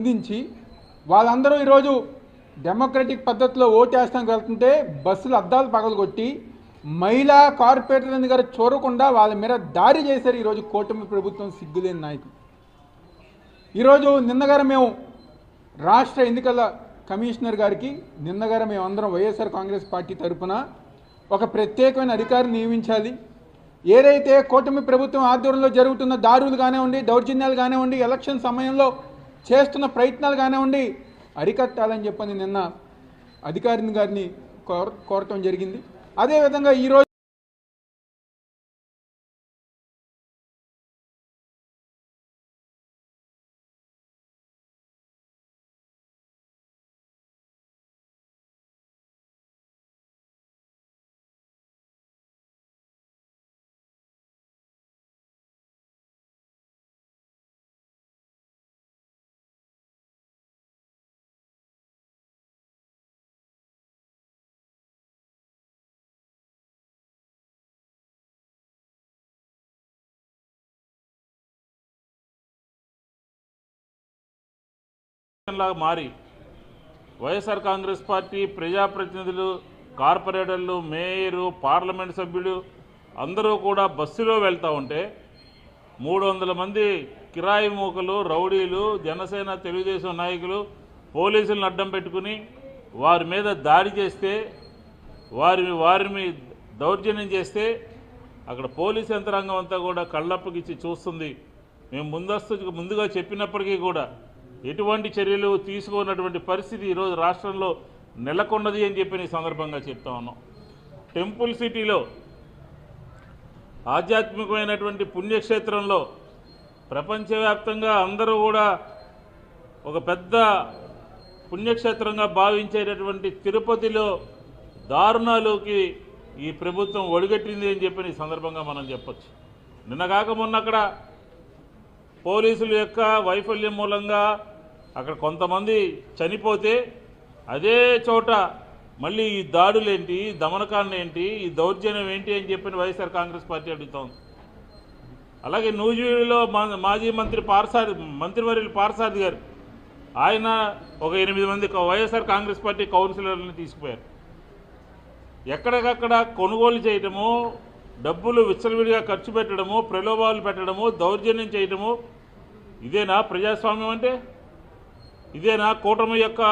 అందించి వాళ్ళందరూ ఈరోజు డెమోక్రటిక్ పద్ధతిలో ఓటేస్తానికి వెళ్తుంటే బస్సులు అద్దాలు పగలగొట్టి మహిళా కార్పొరేటర్ గారు చూడకుండా వాళ్ళ మీద దారి చేశారు ఈరోజు కూటమి ప్రభుత్వం సిగ్గులేని నాయకులు. ఈరోజు నిన్నగారు మేము రాష్ట్ర ఎన్నికల కమిషనర్ గారికి నిన్నగారు మేము అందరం వైఎస్ఆర్ కాంగ్రెస్ పార్టీ తరఫున ఒక ప్రత్యేకమైన అధికారిని నియమించాలి. ఏదైతే కూటమి ప్రభుత్వం ఆధ్వర్యంలో జరుగుతున్న దారులు కానివ్వండి దౌర్జన్యాలు కానివ్వండి ఎలక్షన్ సమయంలో చేస్తున్న ప్రయత్నాలు కానివ్వండి అరికట్టాలని చెప్పని నిన్న అధికారిని గారిని కోర కోరటం జరిగింది. అదేవిధంగా ఈరోజు లాగా మారి వైఎస్ఆర్ కాంగ్రెస్ పార్టీ ప్రజాప్రతినిధులు కార్పొరేటర్లు మేయరు పార్లమెంట్ సభ్యులు అందరూ కూడా బస్సులో వెళ్తూ ఉంటే మూడు వందల మంది కిరాయి మూకలు రౌడీలు జనసేన తెలుగుదేశం నాయకులు పోలీసులను అడ్డం పెట్టుకుని వారి మీద దాడి చేస్తే వారి వారిని దౌర్జన్యం చేస్తే అక్కడ పోలీస్ యంత్రాంగం అంతా కూడా కళ్ళప్పకిచ్చి చూస్తుంది. మేము ముందస్తు ముందుగా చెప్పినప్పటికీ కూడా ఎటువంటి చర్యలు తీసుకోనటువంటి పరిస్థితి ఈరోజు రాష్ట్రంలో నెలకొన్నది అని చెప్పి ఈ సందర్భంగా చెప్తా ఉన్నాం. టెంపుల్ సిటీలో ఆధ్యాత్మికమైనటువంటి పుణ్యక్షేత్రంలో ప్రపంచవ్యాప్తంగా అందరూ కూడా ఒక పెద్ద పుణ్యక్షేత్రంగా భావించేటటువంటి తిరుపతిలో దారుణాలోకి ఈ ప్రభుత్వం ఒడిగట్టింది అని చెప్పి ఈ సందర్భంగా మనం చెప్పొచ్చు. నిన్న కాక మొన్న అక్కడ పోలీసుల యొక్క వైఫల్యం మూలంగా అక్కడ కొంతమంది చనిపోతే అదే చోట మళ్ళీ ఈ దాడులేంటి? ఈ దమనకాండ ఏంటి ఈ దౌర్జన్యం ఏంటి అని చెప్పిన వైఎస్ఆర్ కాంగ్రెస్ పార్టీ అడుగుతోంది అలాగే నూజివీడులో మా- మాజీ మంత్రి పార్సాది మంత్రివర్యులు పార్సాది గారు ఆయన ఒక ఎనిమిది మంది వైఎస్ఆర్ కాంగ్రెస్ పార్టీ కౌన్సిలర్లను తీసుకుపోయారు. ఎక్కడికక్కడ కొనుగోలు చేయటము డబ్బులు విచ్చలవిడిగా ఖర్చు పెట్టడము ప్రలోభాలు పెట్టడము దౌర్జన్యం చేయడము ఇదేనా ప్రజాస్వామ్యం అంటే? ఇదేనా కూటమి యొక్క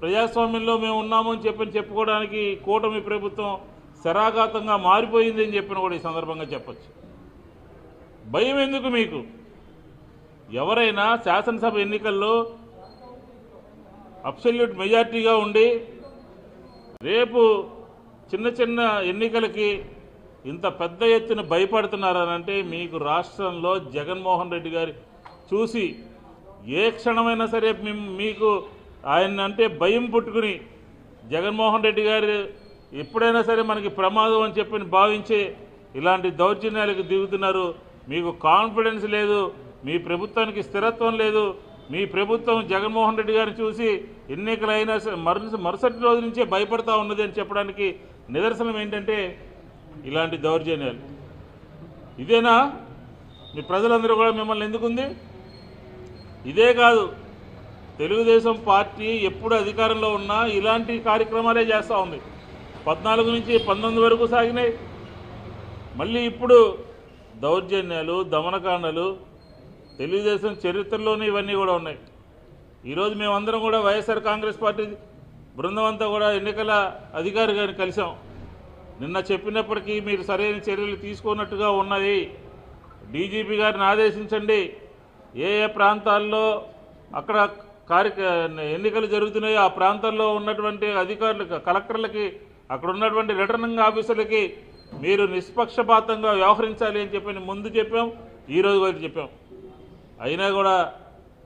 ప్రజాస్వామ్యంలో మేము ఉన్నామని చెప్పని చెప్పుకోవడానికి కూటమి ప్రభుత్వం శరాఘాతంగా మారిపోయింది అని చెప్పిన కూడా ఈ సందర్భంగా చెప్పచ్చు. భయం ఎందుకు మీకు? ఎవరైనా శాసనసభ ఎన్నికల్లో అబ్సల్యూట్ మెజార్టీగా ఉండి రేపు చిన్న చిన్న ఎన్నికలకి ఇంత పెద్ద ఎత్తున భయపడుతున్నారనంటే మీకు రాష్ట్రంలో జగన్మోహన్ రెడ్డి గారి చూసి ఏ క్షణమైనా సరే మిమ్- మీకు ఆయన అంటే భయం పుట్టుకుని జగన్మోహన్ రెడ్డి గారు ఎప్పుడైనా సరే మనకి ప్రమాదం అని చెప్పి భావించి ఇలాంటి దౌర్జన్యాలకు దిగుతున్నారు. మీకు కాన్ఫిడెన్స్ లేదు మీ ప్రభుత్వానికి స్థిరత్వం లేదు. మీ ప్రభుత్వం జగన్మోహన్ రెడ్డి గారిని చూసి ఎన్నికలైనా స- మరు మరుసటి రోజు నుంచే భయపడతా ఉన్నది అని చెప్పడానికి నిదర్శనం ఏంటంటే ఇలాంటి దౌర్జన్యాలు. ఇదేనా? మీ ప్రజలందరూ కూడా మిమ్మల్ని ఎందుకుంది? ఇదే కాదు తెలుగుదేశం పార్టీ ఎప్పుడు అధికారంలో ఉన్నా ఇలాంటి కార్యక్రమాలే చేస్తూ ఉంది. పద్నాలుగు నుంచి పంతొమ్మిది వరకు సాగినాయి. మళ్ళీ ఇప్పుడు దౌర్జన్యాలు దమనకాండలు తెలుగుదేశం చరిత్రలోనే ఇవన్నీ కూడా ఉన్నాయి. ఈరోజు మేమందరం కూడా వైఎస్ఆర్ కాంగ్రెస్ పార్టీ బృందం అంతా కూడా ఎన్నికల అధికారి గారిని కలిసాం నిన్న చెప్పినప్పటికీ మీరు సరైన చర్యలు తీసుకున్నట్టుగా ఉన్నది. డీజీపీ గారిని ఆదేశించండి. ఏ ఏ ప్రాంతాల్లో అక్కడ కార్య ఎన్నికలు జరుగుతున్నాయో ఆ ప్రాంతాల్లో ఉన్నటువంటి అధికారులకు కలెక్టర్లకి అక్కడ ఉన్నటువంటి రిటర్నింగ్ ఆఫీసర్లకి మీరు నిష్పక్షపాతంగా వ్యవహరించాలి అని చెప్పి ముందు చెప్పాం ఈరోజు కూడా చెప్పాం. అయినా కూడా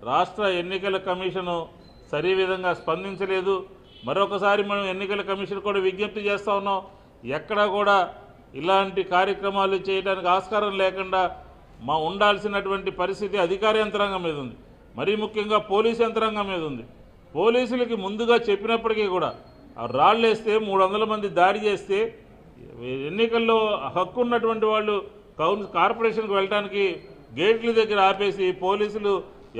రాష్ట్ర ఎన్నికల కమిషను సరి విధంగా స్పందించలేదు. మరొకసారి మనం ఎన్నికల కమిషన్ కూడా విజ్ఞప్తి చేస్తూ ఉన్నాం. ఎక్కడా కూడా ఇలాంటి కార్యక్రమాలు చేయడానికి ఆస్కారం లేకుండా మా ఉండాల్సినటువంటి పరిస్థితి అధికార యంత్రాంగం మీద ఉంది. మరీ ముఖ్యంగా పోలీస్ యంత్రాంగం మీద ఉంది. పోలీసులకి ముందుగా చెప్పినప్పటికీ కూడా రాళ్ళు వేస్తే మూడు వందల మంది దాడి చేస్తే ఎన్నికల్లో హక్కు ఉన్నటువంటి వాళ్ళు కౌన్ కార్పొరేషన్కి వెళ్ళడానికి గేట్ల దగ్గర ఆపేసి పోలీసులు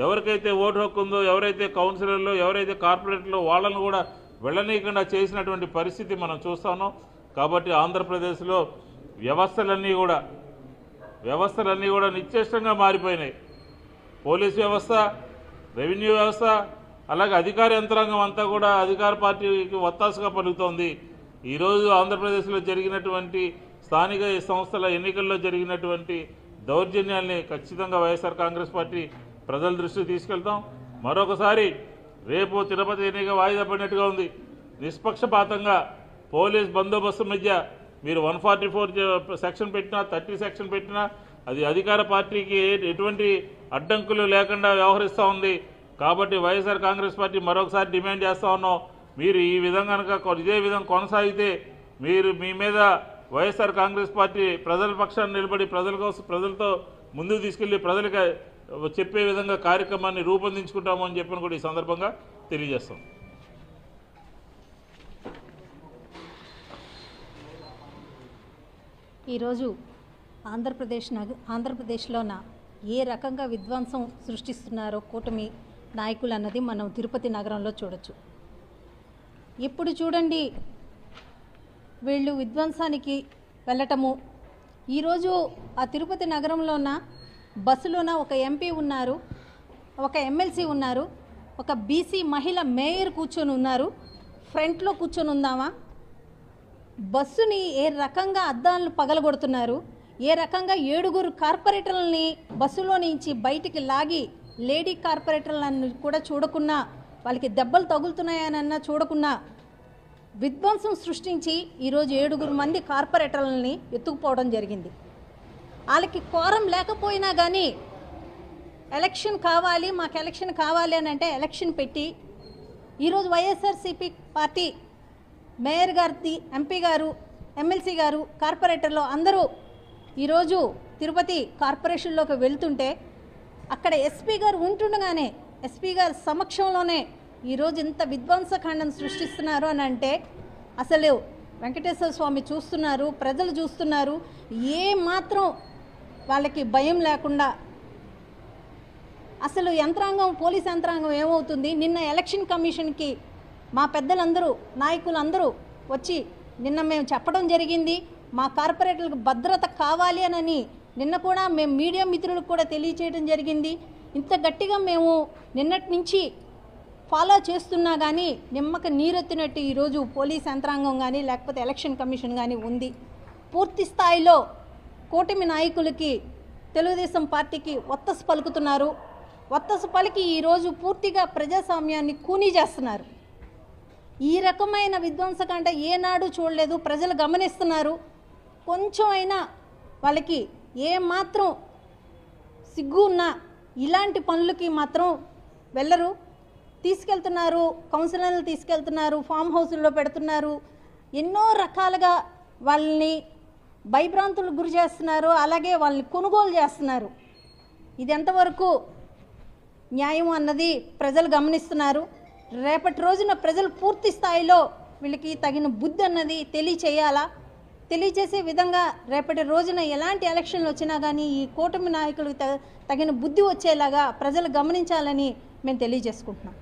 ఎవరికైతే ఓటు హక్కు ఉందో ఎవరైతే కౌన్సిలర్లో ఎవరైతే కార్పొరేటర్లో వాళ్ళను కూడా వెళ్ళనీయకుండా చేసినటువంటి పరిస్థితి మనం చూస్తాను కాబట్టి ఆంధ్రప్రదేశ్లో వ్యవస్థలన్నీ కూడా వ్యవస్థలన్నీ కూడా నిశ్చేష్టంగా మారిపోయినాయి. పోలీస్ వ్యవస్థ రెవెన్యూ వ్యవస్థ అలాగే అధికార యంత్రాంగం అంతా కూడా అధికార పార్టీకి ఒత్తాసుగా పలుకుతోంది. ఈరోజు ఆంధ్రప్రదేశ్లో జరిగినటువంటి స్థానిక సంస్థల ఎన్నికల్లో జరిగినటువంటి దౌర్జన్యాల్ని ఖచ్చితంగా వైఎస్ఆర్ కాంగ్రెస్ పార్టీ ప్రజల దృష్టికి తీసుకెళ్తాం. మరొకసారి రేపు తిరుపతి ఎన్నిక వాయిదా పడినట్టుగా ఉంది. నిష్పక్షపాతంగా పోలీస్ బందోబస్తు మధ్య మీరు వన్ ఫార్టీ ఫోర్ సెక్షన్ పెట్టినా థర్టీ సెక్షన్ పెట్టినా అది అధికార పార్టీకి ఎటువంటి అడ్డంకులు లేకుండా వ్యవహరిస్తూ ఉంది. కాబట్టి వైఎస్ఆర్ కాంగ్రెస్ పార్టీ మరొకసారి డిమాండ్ చేస్తూ ఉన్నాం. మీరు ఈ విధంగా కనుక ఇదే విధంగా కొనసాగితే మీరు మీ మీద వైఎస్ఆర్ కాంగ్రెస్ పార్టీ ప్రజల పక్షాన్ని నిలబడి ప్రజల కోసం ప్రజలతో ముందుకు తీసుకెళ్ళి ప్రజలకు చెప్పే విధంగా కార్యక్రమాన్ని రూపొందించుకుంటాము అని చెప్పిన కూడా ఈ సందర్భంగా తెలియజేస్తాం. ఈరోజు ఆంధ్రప్రదేశ్ నగ ఆంధ్రప్రదేశ్లోన ఏ రకంగా విధ్వంసం సృష్టిస్తున్నారో కూటమి నాయకులు అన్నది మనం తిరుపతి నగరంలో చూడొచ్చు. ఇప్పుడు చూడండి వీళ్ళు విధ్వంసానికి వెళ్ళటము. ఈరోజు ఆ తిరుపతి నగరంలోన బస్సులోన ఒక ఎంపీ ఉన్నారు ఒక ఎమ్మెల్సీ ఉన్నారు ఒక బీసీ మహిళ మేయర్ కూర్చొని ఉన్నారు ఫ్రంట్లో కూర్చొని ఉందామా? బస్సుని ఏ రకంగా అద్దాలను పగలగొడుతున్నారు? ఏ రకంగా ఏడుగురు కార్పొరేటర్లని బస్సులో నుంచి బయటికి లాగి లేడీ కార్పొరేటర్లను కూడా చూడకున్నా వాళ్ళకి దెబ్బలు తగులుతున్నాయనన్నా చూడకున్నా విధ్వంసం సృష్టించి ఈరోజు ఏడుగురు మంది కార్పొరేటర్లని ఎత్తుకుపోవడం జరిగింది. వాళ్ళకి కోరం లేకపోయినా కానీ ఎలక్షన్ కావాలి మాకు ఎలక్షన్ కావాలి అని అంటే ఎలక్షన్ పెట్టి ఈరోజు వైఎస్ఆర్సీపీ పార్టీ మేయర్ గారి ఎంపీ గారు ఎమ్మెల్సీ గారు కార్పొరేటర్లు అందరూ ఈరోజు తిరుపతి కార్పొరేషన్లోకి వెళ్తుంటే అక్కడ ఎస్పీ గారు ఉంటుండగానే ఎస్పీ గారి సమక్షంలోనే ఈరోజు ఇంత విధ్వంసకాండం సృష్టిస్తున్నారు అని అంటే అసలు వెంకటేశ్వర స్వామి చూస్తున్నారు ప్రజలు చూస్తున్నారు ఏ మాత్రం వాళ్ళకి భయం లేకుండా అసలు యంత్రాంగం పోలీస్ యంత్రాంగం ఏమవుతుంది? నిన్న ఎలక్షన్ కమిషన్కి మా పెద్దలందరూ నాయకులందరూ వచ్చి నిన్న మేము చెప్పడం జరిగింది మా కార్పొరేటర్లకు భద్రత కావాలి అని నిన్న కూడా మేము మీడియా మిత్రులకు కూడా తెలియచేయడం జరిగింది. ఇంత గట్టిగా మేము నిన్నటి నుంచి ఫాలో చేస్తున్నా కానీ నిమ్మక నీరెత్తినట్టు ఈరోజు పోలీస్ యంత్రాంగం కానీ లేకపోతే ఎలక్షన్ కమిషన్ కానీ ఉంది. పూర్తి స్థాయిలో కూటమి నాయకులకి తెలుగుదేశం పార్టీకి ఒత్తసు పలుకుతున్నారు. ఒత్తసు పలికి ఈరోజు పూర్తిగా ప్రజాస్వామ్యాన్ని కూనీ చేస్తున్నారు. ఈ రకమైన విధ్వంసకాండ ఏనాడు చూడలేదు. ప్రజలు గమనిస్తున్నారు. కొంచెం అయినా వాళ్ళకి ఏమాత్రం సిగ్గు ఉన్నా ఇలాంటి పనులకి మాత్రం వెళ్ళరు. తీసుకెళ్తున్నారు కౌన్సిలర్లు తీసుకెళ్తున్నారు ఫామ్ హౌసుల్లో పెడుతున్నారు. ఎన్నో రకాలుగా వాళ్ళని భయభ్రాంతులకు గురి చేస్తున్నారు. అలాగే వాళ్ళని కొనుగోలు చేస్తున్నారు. ఇది ఎంతవరకు న్యాయం అన్నది ప్రజలు గమనిస్తున్నారు. రేపటి రోజున ప్రజలు పూర్తి స్థాయిలో వీళ్ళకి తగిన బుద్ధి అన్నది తెలియచేయాలా? తెలియచేసే విధంగా రేపటి రోజున ఎలాంటి ఎలక్షన్లు వచ్చినా కానీ ఈ కూటమి నాయకులకు తగిన బుద్ధి వచ్చేలాగా ప్రజలు గమనించాలని మేము తెలియజేసుకుంటున్నాం.